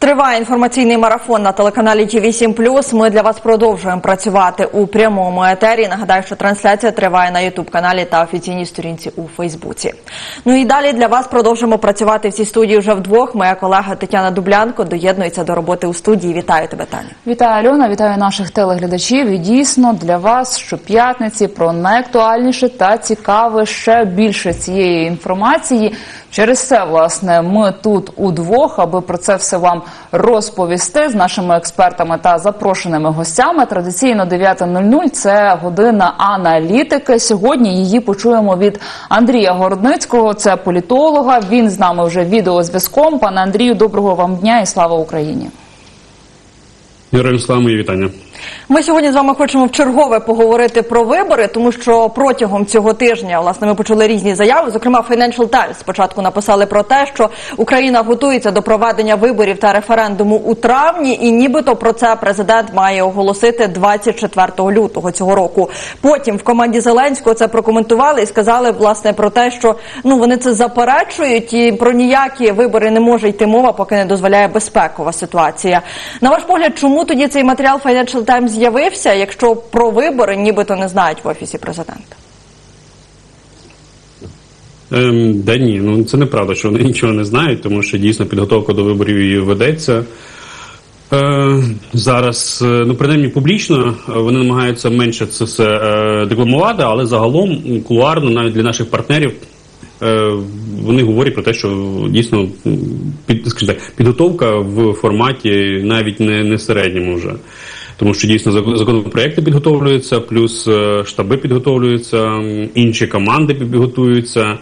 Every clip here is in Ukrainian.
Триває інформаційний марафон на телеканалі Ті8+. Ми для вас продовжуємо працювати у прямому етері. Нагадаю, що трансляція триває на Ютуб-каналі та офіційній сторінці у Фейсбуці. Ну і далі для вас продовжимо працювати в цій студії вже вдвох. Моя колега Тетяна Дублянко доєднується до роботи у студії. Вітаю тебе, Таня. Вітаю, Альона, вітаю наших телеглядачів. І дійсно для вас щоп'ятниці про найактуальніше та цікаве ще більше цієї інформації. Через це, власне, ми тут удвох, аби про це все вам розповісти з нашими експертами та запрошеними гостями. Традиційно 9.00 – це година аналітики. Сьогодні її почуємо від Андрія Городницького. Це політолога. Він з нами вже відеозв'язком. Пане Андрію, доброго вам дня і слава Україні. Героям слава мої вітання. Ми сьогодні з вами хочемо в чергове поговорити про вибори, тому що протягом цього тижня власне ми почули різні заяви. Зокрема, Financial Times спочатку написали про те, що Україна готується до проведення виборів та референдуму у травні, і нібито про це президент має оголосити 24 лютого цього року. Потім в команді Зеленського це прокоментували і сказали власне про те, що ну вони це заперечують, і про ніякі вибори не може йти мова, поки не дозволяє безпекова ситуація. На ваш погляд, чому тоді цей матеріал Financial Times з'явився, якщо про вибори нібито не знають в офісі президента? Ем, да ні, ну це неправда, що вони нічого не знають, тому що дійсно підготовка до виборів і ведеться. Е, зараз, е, ну принаймні публічно, е, вони намагаються менше це все е, декламувати, але загалом м, кулуарно, навіть для наших партнерів, е, вони говорять про те, що дійсно під, скажімо так, підготовка в форматі навіть не, не середньому вже. Тому що дійсно законопроекти підготовлюються, плюс е, штаби підготовлюються, інші команди підготуються.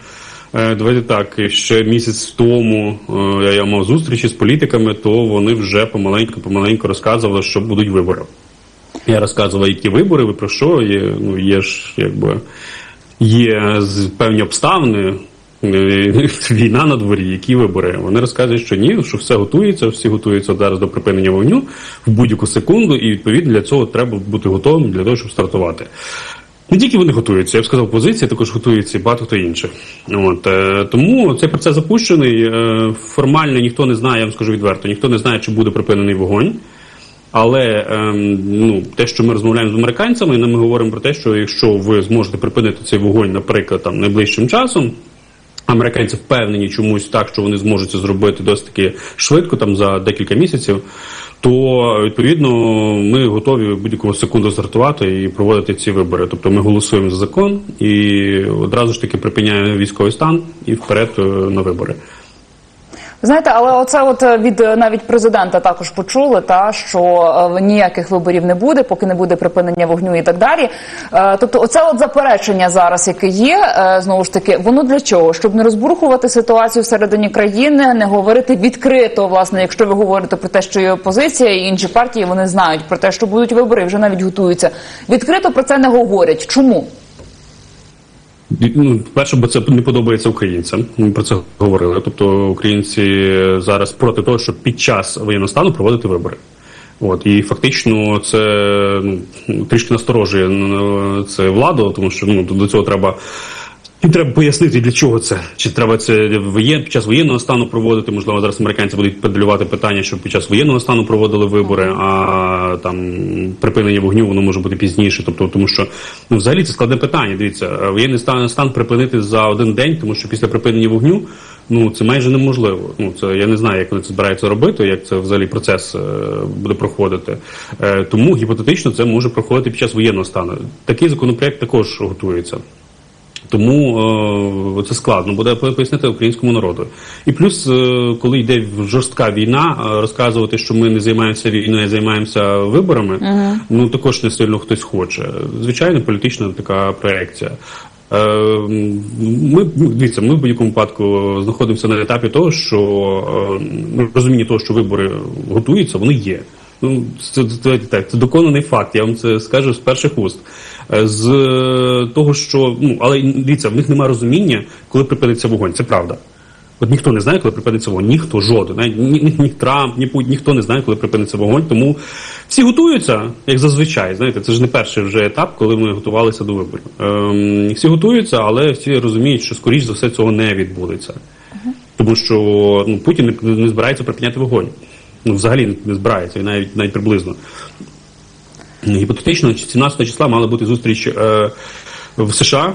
Е, Давайте так, ще місяць тому е, я- мав зустрічі з політиками, то вони вже помаленьку помаленьку розказували, що будуть вибори. Я розказував, які вибори, ви про що є. Ну є ж якби є певні обставини. Е, Війна на дворі, які вибори. Вони розказують, що ні, що все готується, всі готуються зараз до припинення вогню в будь-яку секунду, і відповідно для цього треба бути готовим для того, щоб стартувати. Не тільки вони готуються, я б сказав, позиції також готуються і багато хто інших. От е, тому цей процес запущений. Е, формально ніхто не знає, я вам скажу відверто, ніхто не знає, чи буде припинений вогонь. Але ем, ну, те, що ми розмовляємо з американцями, ми говоримо про те, що якщо ви зможете припинити цей вогонь, наприклад, там найближчим часом. Американці впевнені чомусь так, що вони зможуть це зробити досить таки швидко, там за декілька місяців. То відповідно ми готові будь-якого секунду стартувати і проводити ці вибори. Тобто ми голосуємо за закон і одразу ж таки припиняємо військовий стан і вперед е, на вибори. Знаєте, але оце от е, від е, навіть президента також почули, та що е, ніяких виборів не буде, поки не буде припинення вогню і так далі. Тобто, оце от заперечення зараз, яке є, знову ж таки, воно для чого? Щоб не розбурхувати ситуацію всередині країни, не говорити відкрито, власне, якщо ви говорите про те, що є опозиція і інші партії, вони знають про те, що будуть вибори, вже навіть готуються. Відкрито про це не говорять. Чому? Ну, перше, бо це не подобається українцям. Ми про це говорили. Тобто українці зараз проти того, щоб під час воєнного стану проводити вибори. От і фактично це ну трішки насторожує ну, це владу, тому що ну до цього треба. І треба пояснити, для чого це. Чи треба це воєн, під час воєнного стану проводити? Можливо, зараз американці будуть педалювати питання, щоб під час воєнного стану проводили вибори, а там припинення вогню воно може бути пізніше. Тобто, тому що ну взагалі це складне питання. Дивіться, е, воєнний стан стан припинити за один день, тому що після припинення вогню ну це майже неможливо. Ну це я не знаю, як вони це збираються робити, як це взагалі процес е, буде проходити. Е, тому гіпотетично це може проходити під час воєнного стану. Такий законопроект також готується. Тому е, це складно буде пояснити українському народу. І плюс, е, коли йде жорстка війна, е, розказувати, що ми не займаємося війною, а займаємося виборами, ну також не сильно хтось хоче. Звичайно, політична така проекція. Ми дивіться, ми в будь-якому випадку знаходимося на етапі того, що ну, розуміння того, що вибори готуються, вони є. Ну, це, це, так, це доконаний факт, я вам це скажу з перших уст. Е, З е, того, що ну але дивіться, в них немає розуміння, коли припиниться вогонь. Це правда. От ніхто не знає, коли припиниться вогонь. Ніхто жоден. Навіть ні, ні, ні Трамп, ні Путін, ніхто не знає, коли припиниться вогонь. Тому всі готуються, як зазвичай. Знаєте, це ж не перший вже етап, коли ми готувалися до виборів. Ем, всі готуються, але всі розуміють, що скоріш за все цього не відбудеться. Тому що ну, Путін не, не збирається припиняти вогонь. Ну, взагалі не збирається, і навіть навіть приблизно. Гіпотетично, 17 числа мала бути зустріч е, в США.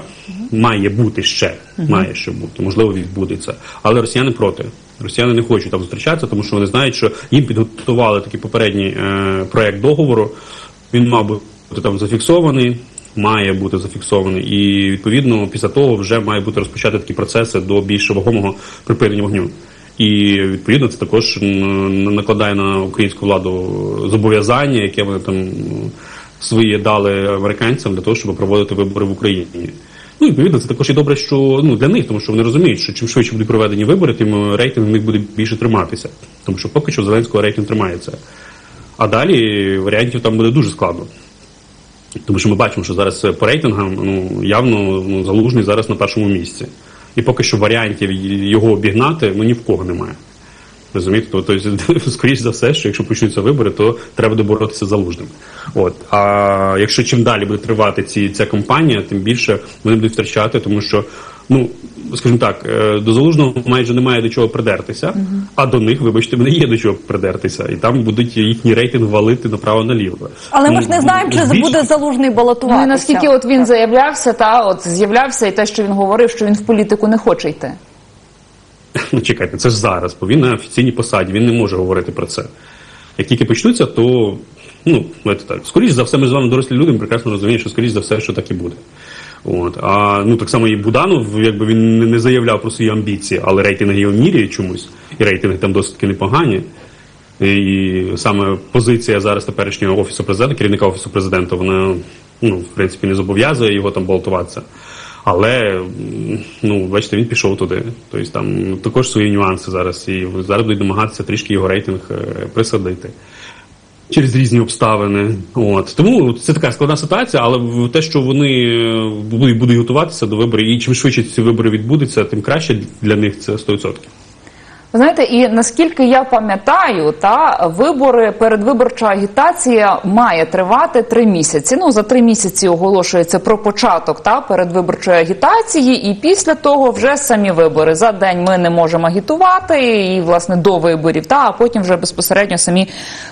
Має бути ще, має ще бути, можливо, відбудеться. Але росіяни проти. Росіяни не хочуть там зустрічатися, тому що вони знають, що їм підготували такий попередній е, проект договору. Він мав бути там зафіксований, має бути зафіксований, і відповідно після того вже має бути розпочати такі процеси до більш вагомого припинення вогню. І відповідно це також накладає на українську владу зобов'язання, яке вони там свої дали американцям для того, щоб проводити вибори в Україні. Ну, відповідно, це також і добре, що ну для них, тому що вони розуміють, що чим швидше будуть проведені вибори, тим рейтинг в них буде більше триматися. Тому що поки що Зеленського рейтинг тримається. А далі варіантів там буде дуже складно. Тому що ми бачимо, що зараз по рейтингам ну явно ну, залужний зараз на першому місці. І поки що варіантів його обігнати ну ні в кого немає. Розумієте? Тобто, скоріш за все, що якщо почнуться вибори, то треба буде боротися з залужним. От а якщо чим далі буде тривати ці ця кампанія, тим більше вони будуть втрачати, тому що ну скажімо так, е, до залужного майже немає до чого придертися, а до них, вибачте, мене є до чого придертися, і там будуть їхній рейтинг валити направо наліво. Але ми ж не Ну, знаємо, чи збільш- буде залужний балотуватися. Ну і наскільки от він заявлявся, та от з'являвся, і те, що він говорив, що він в політику не хоче йти. Ну чекайте, це ж зараз, бо він на офіційній посаді, він не може говорити про це. Як тільки почнуться, то ну так. Скоріш за все, ми з вами дорослі люди, ми прекрасно розуміємо, що скоріш за все, що так і буде. От а ну так само і Буданов, якби він не- заявляв про свої амбіції, але рейтинги його міряють чомусь, і рейтинги там досить непогані. І саме позиція зараз теперішнього офісу президента, керівника офісу президента, вона ну в принципі не зобов'язує його там балотуватися. Але ну бачите, він пішов туди. Тобто там також свої нюанси зараз, і зараз будуть намагатися трішки його рейтинг е, присадити через різні обставини. От тому це така складна ситуація, але те, що вони е, будуть готуватися до виборів, і чим швидше ці вибори відбудуться, тим краще для них це 100%. Ви знаєте, і наскільки я пам'ятаю, та вибори, передвиборча агітація має тривати три місяці. Ну за три місяці оголошується про початок та передвиборчої агітації, і після того вже самі вибори. За день ми не можемо агітувати, і власне до виборів, та а потім вже безпосередньо самі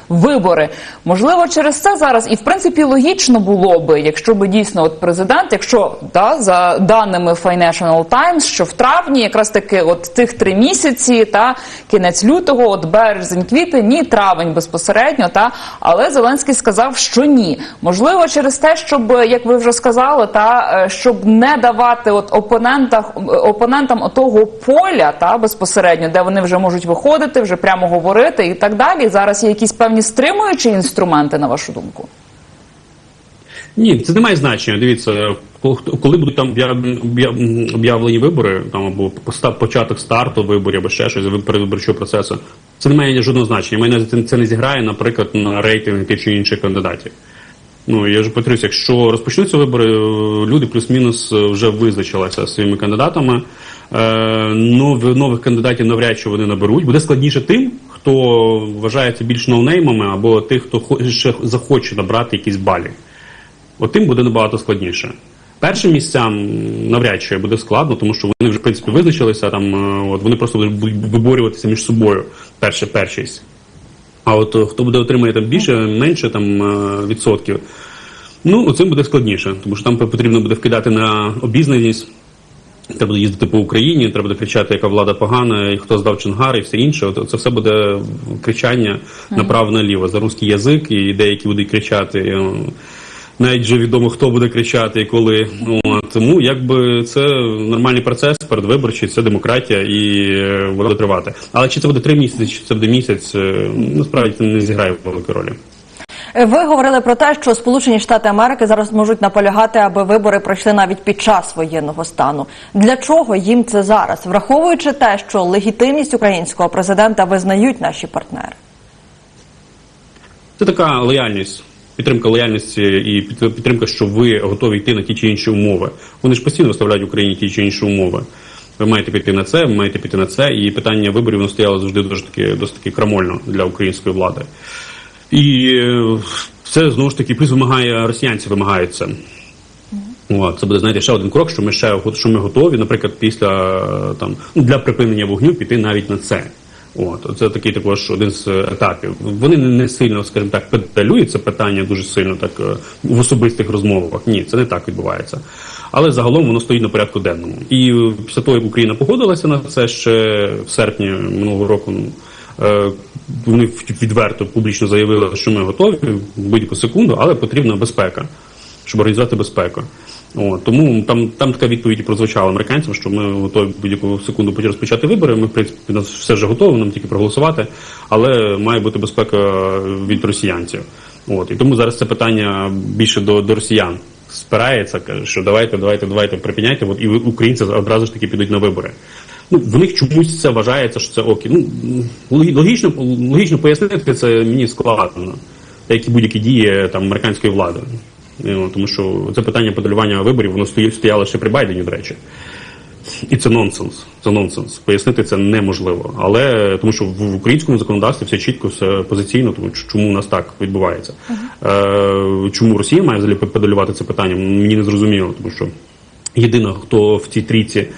вибори. Можливо, через це зараз, і в принципі логічно було би, якщо би дійсно от президент, якщо та за даними Financial Times, що в травні якраз таки от тих три місяці, та кінець лютого, от березень, квітень, ні, травень безпосередньо, та але Зеленський сказав, що ні. Можливо, через те, щоб як ви вже сказали, та е, щоб не давати от опонентах опонентам отого поля, та безпосередньо, де вони вже можуть виходити, вже прямо говорити і так далі. Зараз є якісь певні стримуючі інструменти, на вашу думку. Ні, це не має значення. Дивіться, коли- коли будуть там об'яв- об'яв- об'явлені вибори, там або початок старту виборів, або ще щось передвиборчого процесу, це не має жодного значення. Увазі, це не зіграє, наприклад, на рейтинг чи інших кандидатів. Ну я ж повторюсь, якщо розпочнуться вибори, е, люди плюс-мінус е, вже визначилися своїми кандидатами. Е, нових, кандидатів навряд чи вони наберуть. Буде складніше тим, хто вважається більш ноунеймами, або тих, хто ще захоче набрати якісь балі. От тим буде набагато складніше. Першим місцям навряд чи буде складно, тому що вони вже в принципі визначилися. Там е, от вони просто будуть виборюватися між собою перше першість. А от е, хто буде отримає там більше, менше там е, відсотків, ну цим буде складніше, тому що там потрібно буде вкидати на обізнаність. Треба буде їздити по Україні, треба буде кричати, яка влада погана, і хто здав Чонгар, і все інше. От це все буде кричання направо наліво за русський язик, і деякі будуть кричати. Е, Навіть вже відомо, хто буде кричати і коли. От, тому якби це нормальний процес передвиборчий, це демократія і е, вона буде тривати. Але чи це буде три місяці, чи це буде місяць, е, насправді це не зіграє великої ролі. Ви говорили про те, що Сполучені Штати Америки зараз можуть наполягати, аби вибори пройшли навіть під час воєнного стану. Для чого їм це зараз, враховуючи те, що легітимність українського президента визнають наші партнери? Це така лояльність, підтримка лояльності і підтримка, що ви готові йти на ті чи інші умови. Вони ж постійно виставляють Україні ті чи інші умови. Ви маєте піти на це, ви маєте піти на це, і питання виборів воно стояло завжди дуже таки досить таки крамольно для української влади. І е, це знову ж таки плюс вимагає росіянці, вимагають це. Це буде знаєте ще один крок, що ми ще що ми готові, наприклад, після там ну, для припинення вогню піти навіть на це. От це такий також один з етапів. Вони не сильно, скажімо так, педалюють це питання дуже сильно, так е, в особистих розмовах. Ні, це не так відбувається. Але загалом воно стоїть на порядку денному. І після того, як Україна погодилася на це ще в серпні минулого року. е, Вони відверто публічно заявили, що ми готові в будь-яку секунду, але потрібна безпека, щоб організувати безпеку. От, тому там, там така відповідь прозвучала американцям, що ми готові будь-яку секунду потім розпочати вибори. Ми, в принципі, нас все вже готово, нам тільки проголосувати, але має бути безпека від росіянців. От, і тому зараз це питання більше до, до росіян спирається, каже, що давайте, давайте, давайте припиняйте, от, і українці одразу ж таки підуть на вибори. Ну, в них чомусь це вважається, що це окей. Ну, логічно, логічно пояснити це мені складно, як і будь-які дії там, американської влади. Ну, Тому що це питання подолювання виборів, воно стояло, стояло ще при Байдені, до речі. І це нонсенс. Це нонсенс. Пояснити це неможливо. Але тому що в українському законодавстві все чітко, все позиційно, тому чому у нас так відбувається. Е, чому Росія має взагалі подолювати це питання? Мені не зрозуміло, тому що єдина, хто в цій трійці е,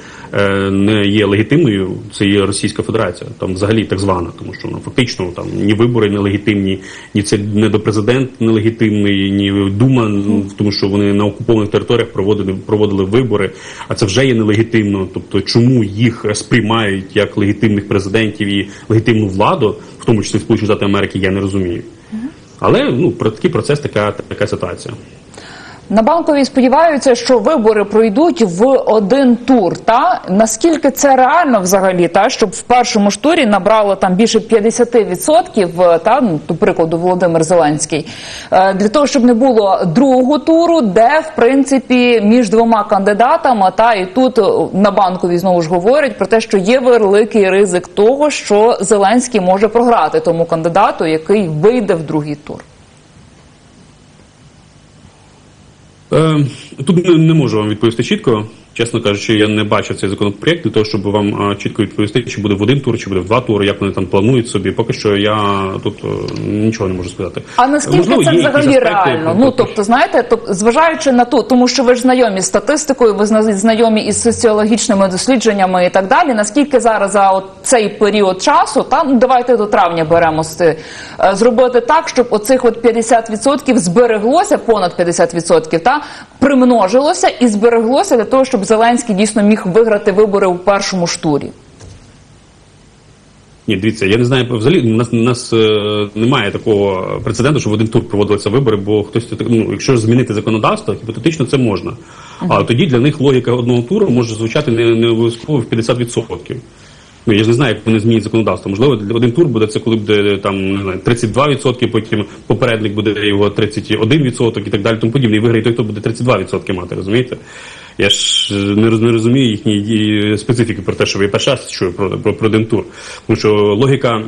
не є легітимною, це є Російська Федерація, там взагалі так звана, тому що ну, фактично там ні вибори нелегітимні, ні це не до президент нелегітимний, ні дума, ну, тому що вони на окупованих територіях проводили проводили вибори, а це вже є нелегітимно. Тобто, чому їх сприймають як легітимних президентів і легітимну владу, в тому числі Сполучені Штати Америки, я не розумію. Але ну про такий процес, така така ситуація. На банковій сподіваються, що вибори пройдуть в один тур. Та наскільки це реально взагалі, та щоб в першому ж турі набрало там більше 50%, та ну, до прикладу Володимир Зеленський, Е, для того, щоб не було другого туру, де в принципі між двома кандидатами, та і тут е, на банковій знову ж говорять про те, що є великий ризик того, що Зеленський може програти тому кандидату, який вийде в другий тур. Е, Тут не, не можу вам відповісти чітко. Чесно кажучи, я не бачив цей законопроєкт для того, щоб вам чітко відповісти, чи буде в один тур, чи буде в два тури, як вони там планують собі. Поки що я тут е, нічого не можу сказати. А наскільки Можливо, це взагалі аспекти, реально? Ну тобто, знаєте, тоб- зважаючи на ту, тому що ви ж знайомі з статистикою, ви знайомі із соціологічними дослідженнями і так далі. Наскільки зараз за от цей період часу, та ну давайте до травня беремо е, зробити так, щоб оцих от 50% збереглося, понад 50%, та примножилося і збереглося для того, щоб Зеленський дійсно міг виграти вибори у першому ж турі. Ні, дивіться, я не знаю, взагалі у нас, у нас е, немає такого прецеденту, що в один тур проводилися вибори, бо хтось ну, якщо змінити законодавство, гіпотетично це можна. А тоді для них логіка одного туру може звучати не, не обов'язково в 50%. Ну, я ж не знаю, як вони змінять законодавство. Можливо, один тур буде це, коли буде там не знаю, 32%, потім попередник буде його 31% і так далі, тому подібне. І виграє той, хто буде 32% мати, розумієте? Я ж не, розумію їхньої специфіки про те, що перший раз чую про, про, про один. Тому що логіка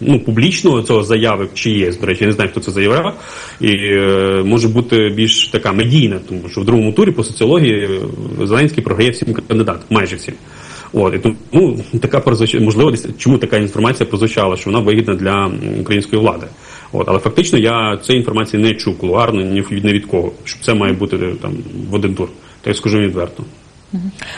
ну, публічного цього заяви чи є, до речі, я не знаю, хто це заявляв, і е, може бути більш така медійна, тому що в другому турі по соціології е, Зеленський програє всім кандидатам, майже всім. От і тому ну, така прозвуча- можливо, чому така інформація прозвучала, що вона вигідна для української влади. От, але фактично я цієї інформації не чув кулуарно ні від кого, щоб це має бути е, там в один тур. Так я скажу відверто.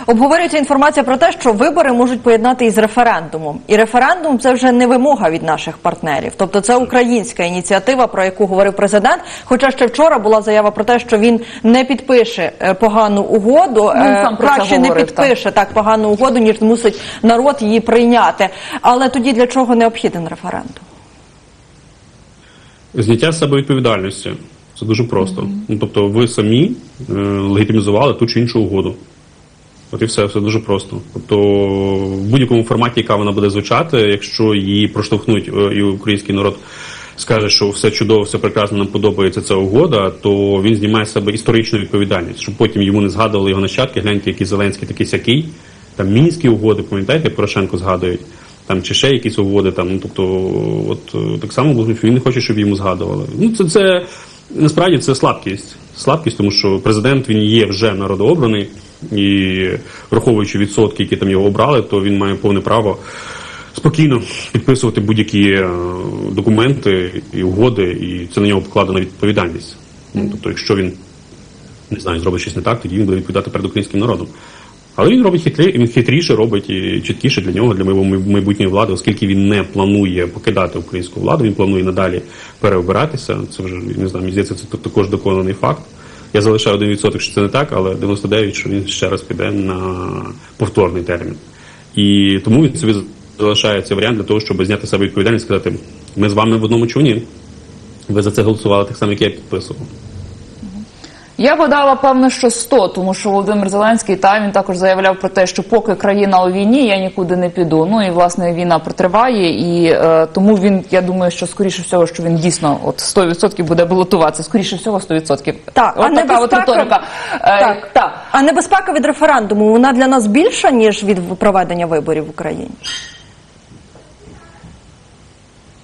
Обговорюється інформація про те, що вибори можуть поєднати із референдумом. І референдум це вже не вимога від наших партнерів. Тобто це українська ініціатива, про яку говорив президент. Хоча ще вчора була заява про те, що він не підпише е, погану угоду, Він е, сам про це краще не говорив, підпише так погану угоду, ніж змусить народ її прийняти. Але тоді для чого необхіден референдум? Зняття з себе відповідальності. Це дуже просто. Ну, тобто ви самі е, легітимізували ту чи іншу угоду. От і все, все дуже просто. Тобто, в будь-якому форматі, яка вона буде звучати, якщо її проштовхнуть е, і український народ скаже, що все чудово, все прекрасно, нам подобається ця угода, то він знімає з себе історичну відповідальність, щоб потім йому не згадували його нащадки, гляньте, який Зеленський такий сякий. Там мінські угоди, пам'ятаєте, Порошенко згадують, там чи ще якісь угоди, там, ну, тобто, от е, так само він не хоче, щоб йому згадували. Ну, це, це насправді це слабкість. Слабкість, тому що президент він є вже народообраний, і враховуючи відсотки, які там його обрали, то він має повне право спокійно підписувати будь-які е, документи і угоди, і це на нього покладена відповідальність. Ну, тобто, якщо він не знаю, зробить щось не так, тоді він буде відповідати перед українським народом. Але він робить хитрі, він хитріше робить і чіткіше для нього, для майбу- майбутньої влади, оскільки він не планує покидати українську владу, він планує надалі переобиратися. Це вже не знаю, мені здається, це також доконаний факт. Я залишаю 1%, що це не так, але 99%, що він ще раз піде на повторний термін. І тому він собі залишає цей варіант для того, щоб зняти себе відповідальність і сказати, ми з вами в одному човні. Ви за це голосували так само, як я підписував. Я подала певно, що 100, тому що Володимир Зеленський та він також заявляв про те, що поки країна у війні, я нікуди не піду. Ну і власне війна протриває, і е, тому він, я думаю, що скоріше всього, що він дійсно от 100% буде балотуватися. Скоріше всього, 100%. Так, от а така от риторика. Е, Так. так. А небезпека від референдуму вона для нас більша ніж від проведення виборів в Україні.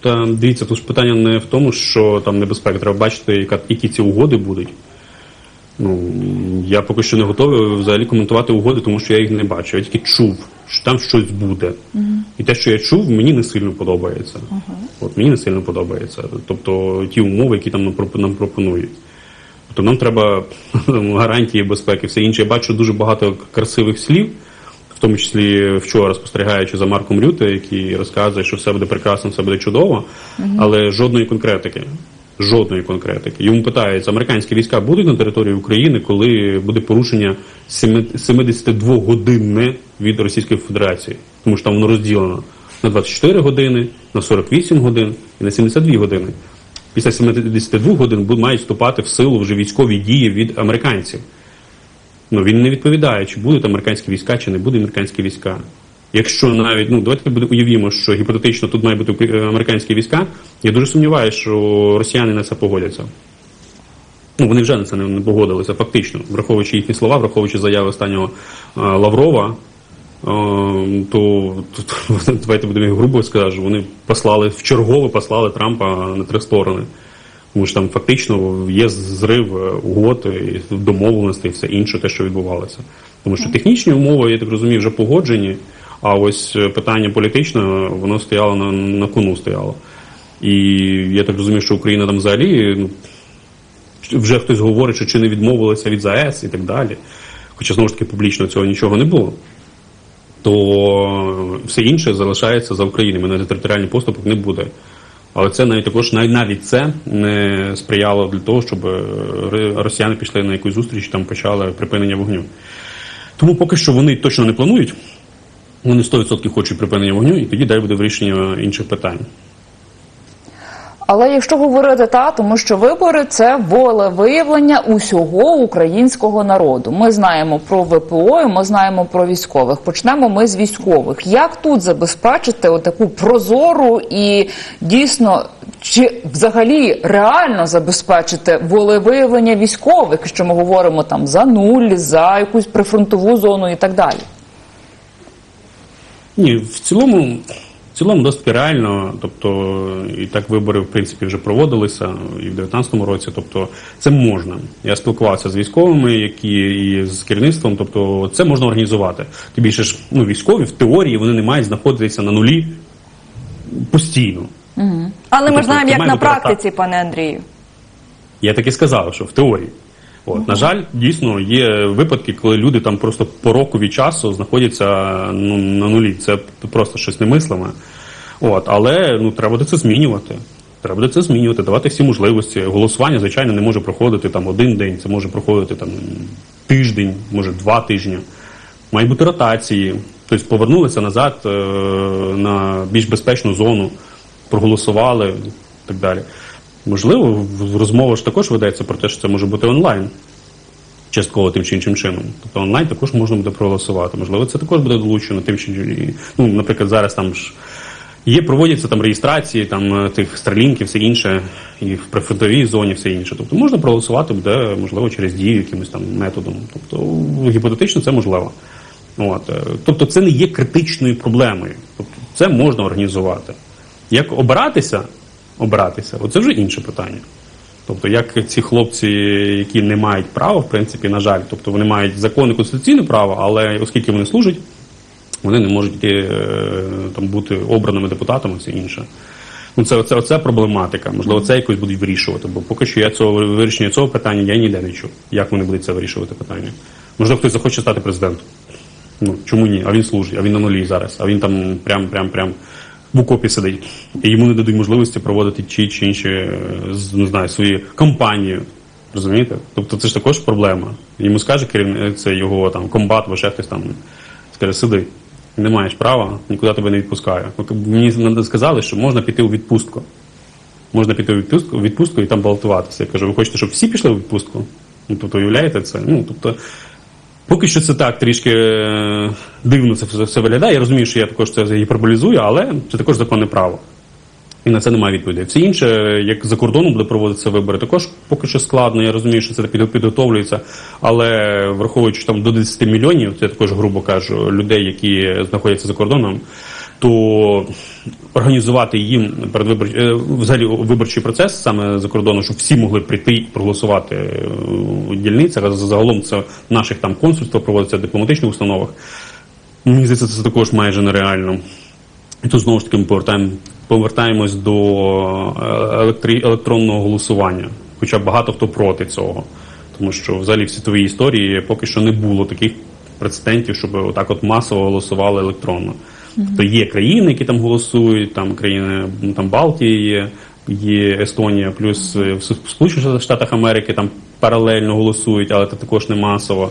Та дивіться, тут ж питання не в тому, що там небезпека. Треба бачити, яка, які ці угоди будуть. Ну, я поки що не готовий взагалі коментувати угоди, тому що я їх не бачу. Я тільки чув, що там щось буде. І те, що я чув, мені не сильно подобається. От мені не сильно подобається. Тобто ті умови, які там нам пропонують. Тобто нам треба гарантії безпеки, все інше. Я бачу дуже багато красивих слів, в тому числі вчора спостерігаючи за Марком Рюте, який розказує, що все буде прекрасно, все буде чудово, але жодної конкретики. Жодної конкретики. Йому питають, американські війська будуть на території України, коли буде порушення 72 годинне від Російської Федерації, тому що там воно розділено на 24 години, на 48 годин і на 72 години. Після 72 годин мають вступати в силу вже військові дії від американців. Ну він не відповідає, чи будуть американські війська, чи не будуть американські війська. Якщо навіть ну давайте буде уявімо, що гіпотетично тут мають бути американські війська, я дуже сумніваюся, що росіяни на це погодяться. Ну вони вже на це не, погодилися, фактично, враховуючи їхні слова, враховуючи заяви останнього е, Лаврова. е, То, то давайте будемо грубо скажу, вони послали в чергове послали Трампа на три сторони. Тому що там фактично є зрив е, угод, домовленостей і все інше, те, що відбувалося. Тому що технічні умови, я так розумію, вже погоджені, а ось е, питання політичне, воно стояло на, на кону стояло. І я так розумію, що Україна там взагалі ну, вже хтось говорить, що чи не відмовилася від ЗАЕС і так далі. Хоча знову ж таки публічно цього нічого не було. То все інше залишається за Україною. Мене територіальний поступок не буде. Але це навіть також навіть це не сприяло для того, щоб е, росіяни пішли на якусь зустріч, там почали припинення вогню. Тому поки що вони точно не планують. Вони 100% хочуть припинення вогню, і тоді далі буде вирішення інших питань. Але якщо говорити та, тому що вибори це волевиявлення усього українського народу. Ми знаємо про ВПО, і ми знаємо про військових. Почнемо ми з військових. Як тут забезпечити отаку прозору і дійсно чи взагалі реально забезпечити волевиявлення військових, що ми говоримо там за нуль, за якусь прифронтову зону і так далі? Ні, в цілому, в цілому досить реально. Тобто, і так вибори, в принципі, вже проводилися і в 2019 році. Тобто, це можна. Я спілкувався з військовими, які і з керівництвом. Тобто, це можна організувати. Тим більше ж ну, військові в теорії вони не мають знаходитися на нулі постійно. Але ми Тобто, ж знаємо, як на практиці, пане Андрію. Я так і сказав, що в теорії. От, на жаль, дійсно є випадки, коли люди там просто по року від часу знаходяться ну, на нулі. Це просто щось немислиме. От, але ну треба буде це змінювати. Треба буде це змінювати, давати всі можливості. Голосування, звичайно, не може проходити там один день, це може проходити там тиждень, може два тижні. Мають бути ротації. Тобто повернулися назад е, на більш безпечну зону, проголосували і так далі. Можливо, в- в розмова ж також ведеться про те, що це може бути онлайн. Частково тим чи іншим чином. Тобто онлайн також можна буде проголосувати. Можливо, це також буде долучено тим чи. Ну, наприклад, зараз там ж є, проводяться там реєстрації, там е, тих стрелінків, все інше, і в прифронтовій зоні, все інше. Тобто можна проголосувати буде, можливо, через дію якимось там методом. Тобто гіпотетично це можливо. От. е, Тобто це не є критичною проблемою. Тобто це можна організувати. Як обиратися, обиратися, оце вже інше питання. Тобто, як ці хлопці, які не мають права, в принципі, на жаль, тобто вони мають законне конституційне право, але оскільки вони служать, вони не можуть е, там бути обраними депутатами, все інше. Ну, це, це, це проблематика. Можливо, це якось будуть вирішувати, бо поки що я цього вирішення цього питання я ніде не чув. Як вони будуть це вирішувати питання? Можливо, хтось захоче стати президентом. Ну чому ні? А він служить, а він на нулі зараз, а він там прям, прям, прям в окопі сидить. І йому не дадуть можливості проводити ті чи інші е, не знаю, свої кампанії. Розумієте? Тобто це ж також проблема. Йому скаже керівник, це його там комбат, або ще хтось там скаже, сиди, не маєш права, нікуди тебе не відпускаю. Мені сказали, що можна піти у відпустку. Можна піти у відпустку, у відпустку і там балотуватися. Я кажу, ви хочете, щоб всі пішли у відпустку? Ну, тобто, уявляєте це? Ну, тобто, поки що це так трішки е, дивно це все, виглядає. Я розумію, що я також це гіперболізую, але це також законне право. І на це немає відповідей. Все інше, як за кордоном буде проводитися вибори, також поки що складно. Я розумію, що це під- підготовлюється, але враховуючи там до 10 мільйонів, це також грубо кажу, людей, які знаходяться за кордоном, то організувати їм передвибор... е, взагалі виборчий процес саме за кордоном, щоб всі могли прийти і проголосувати е, у дільницях. Загалом це в наших там консульствах проводиться в дипломатичних установах. Мені здається, це також майже нереально. І тут знову ж таки ми повертаємо, повертаємось до е, електри, електронного голосування. Хоча багато хто проти цього. Тому що взагалі в світовій історії поки що не було таких прецедентів, щоб отак от масово голосували електронно. Тобто є країни, які там голосують, там країни ну, там Балтії є, є Естонія, плюс е, в Сполучених Штатах Америки там паралельно голосують, але це також не масово.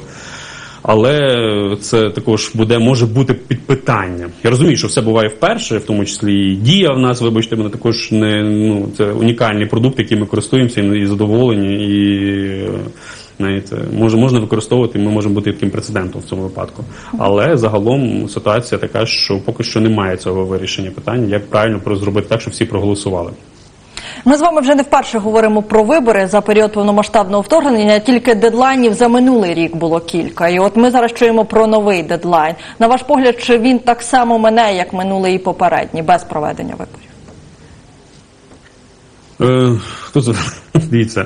Але це також буде може бути під питання. Я розумію, що все буває вперше, в тому числі і дія в нас, вибачте, мене також не ну це унікальний продукт, яким ми користуємося і задоволені, і знаєте, може можна використовувати. Ми можемо бути таким прецедентом в цьому випадку. Але загалом ситуація така, що поки що немає цього вирішення питання, як правильно зробити так, щоб всі проголосували. Ми з вами вже не вперше говоримо про вибори за період повномасштабного вторгнення. Тільки дедлайнів за минулий рік було кілька. І от ми зараз чуємо про новий дедлайн. На ваш погляд, чи він так само мине, як минулий і попередній, без проведення виборів? Е, Тут дивіться.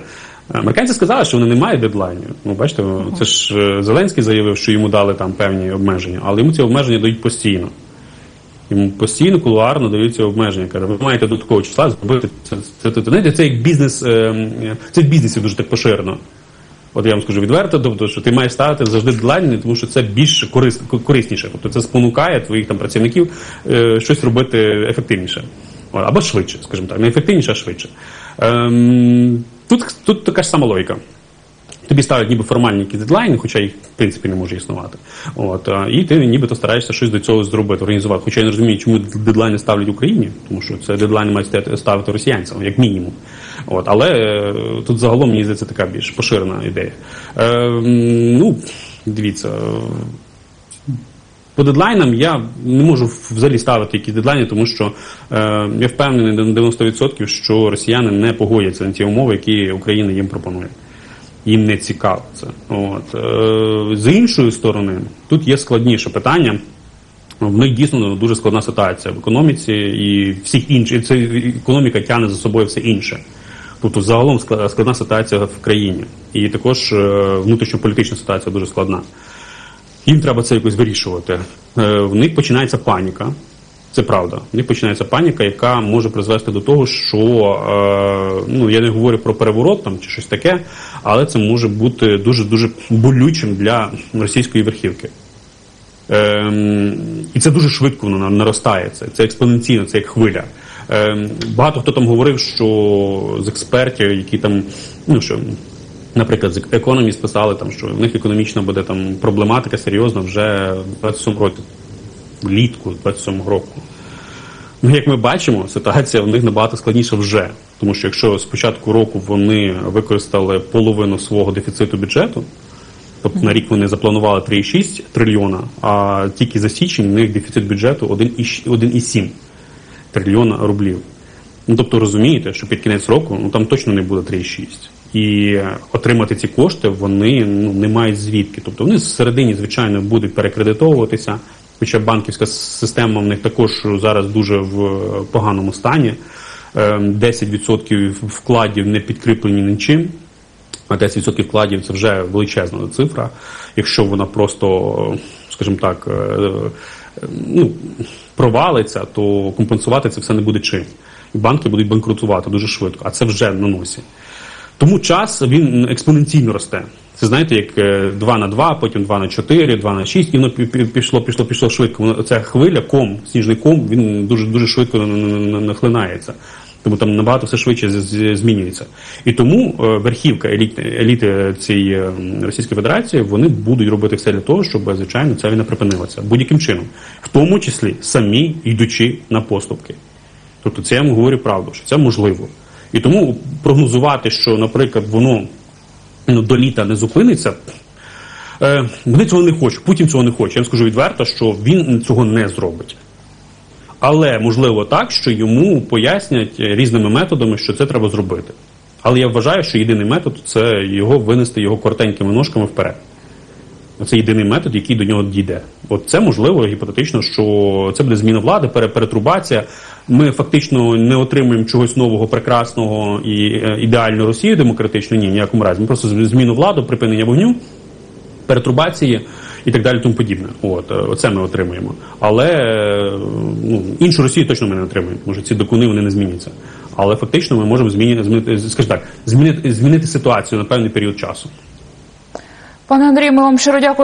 Американці сказали, що вони не мають дедлайнів. Ну, бачите, це ж е, Зеленський заявив, що йому дали там певні обмеження, але йому ці обмеження дають постійно. Йому постійно кулуарно дають ці обмеження. Каже, ви маєте до такого числа зробити це. Це, це, це, знаєте, це як бізнес, е, е, це в бізнесі дуже так поширено. От я вам скажу відверто, тобто, що ти маєш ставити завжди дедлайни, тому що це більш корис, корисніше. Тобто це спонукає твоїх там працівників е, щось робити ефективніше. Або швидше, скажімо так, не ефективніше, а швидше. Ем, тут, тут така ж сама логіка. Тобі ставлять ніби формальні якісь дедлайни, хоча їх в принципі не може існувати. От, і ти нібито стараєшся щось до цього зробити, організувати. Хоча я не розумію, чому дедлайни ставлять Україні, тому що це дедлайни мають ставити- росіянцям, як мінімум. От, але е, тут загалом мені здається така більш поширена ідея. Е, ну, дивіться. По дедлайнам я не можу взагалі ставити якісь дедлайни, тому що е, я впевнений на 90%, що росіяни не погодяться на ті умови, які Україна їм пропонує. Їм не цікаво це. От. Е, з іншої сторони, тут є складніше питання. В них дійсно дуже складна ситуація в економіці і всіх інших. Це економіка тягне за собою все інше. Тобто загалом складна ситуація в країні. І також е, внутрішньополітична ситуація дуже складна. Їм треба це якось вирішувати. Е, В них починається паніка. Це правда. В них починається паніка, яка може призвести до того, що е, ну я не говорю про переворот там чи щось таке, але це може бути дуже дуже болючим для російської верхівки. Ем, і це дуже швидко воно на- наростає. Це, це експоненційно, це як хвиля. Ем, багато хто там говорив, що з експертів, які там, ну що, наприклад, з Economist писали, там, що в них економічна буде там проблематика серйозна вже в 27 році, влітку 27 року. Ну, як ми бачимо, ситуація в них набагато складніша вже. Тому що якщо з початку року вони використали половину свого дефіциту бюджету, тобто на рік вони запланували 3,6 трильйона, а тільки за січень у них дефіцит бюджету 1,7 трильйона рублів. Ну, тобто розумієте, що під кінець року ну, там точно не буде 3,6. І отримати ці кошти вони ну, не мають звідки. Тобто вони всередині, звичайно, будуть перекредитовуватися, хоча банківська система в них також зараз дуже в поганому стані. Ем, 10% вкладів не підкріплені нічим. А 10% вкладів це вже величезна цифра. Якщо вона просто, скажімо так, е, е, ну, провалиться, то компенсувати це все не буде чим. І банки будуть банкрутувати дуже швидко, а це вже на носі. Тому час він експоненційно росте. Це знаєте, як е, 2 на 2, потім 2 на 4, 2 на 6, і воно пі- пі- пішло, пішло, пішло швидко. Воно, ця хвиля, ком, сніжний ком, він дуже, дуже швидко на- на- на- нахлинається. Тому там набагато все швидше змінюється. І тому е, верхівка еліти, еліти цієї е, Російської Федерації вони будуть робити все для того, щоб звичайно ця війна припинилася будь-яким чином, в тому числі самі йдучи на поступки. Тобто це я вам говорю правду, що це можливо. І тому прогнозувати, що, наприклад, воно ну, до літа не зупиниться. Е, вони цього не хочуть. Путін цього не хоче. Я вам скажу відверто, що він цього не зробить. Але можливо так, що йому пояснять різними методами, що це треба зробити. Але я вважаю, що єдиний метод це його винести його коротенькими ножками вперед. Це єдиний метод, який до нього дійде. От це можливо гіпотетично, що це буде зміна влади, пере- перетрубація. Ми фактично не отримуємо чогось нового, прекрасного і е, ідеальну Росію демократичну. Ні, ніякому разі. Ми просто зміну влади, припинення вогню, перетрубації і так далі, тому подібне. От е, оце ми отримуємо. Але е, ну, іншу Росію точно ми не отримуємо, що ці докуни вони не зміняться. Але фактично ми можемо змінити, змінити, скажімо так, змінити, змінити ситуацію на певний період часу. Пане Андрію, ми вам щиро дякую.